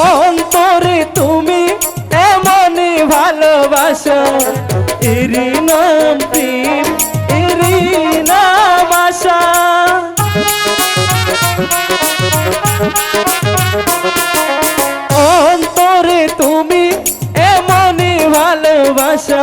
অন্তরে তুমি এমনই ভালোবাসা। এরি নাম প্রেম এরি নাম অন্তরে তুমি এমনই ভালোবাসা।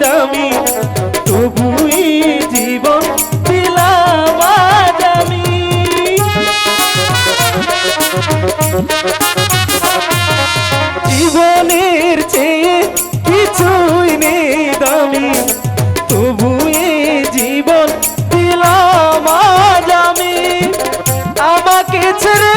দামি তবুই জীবন দিলাম আমি। জীবনের চেয়ে কিছুই নেই দামি তবুই জীবন দিলাম আমি। আমাকে ছেড়ে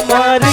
আমার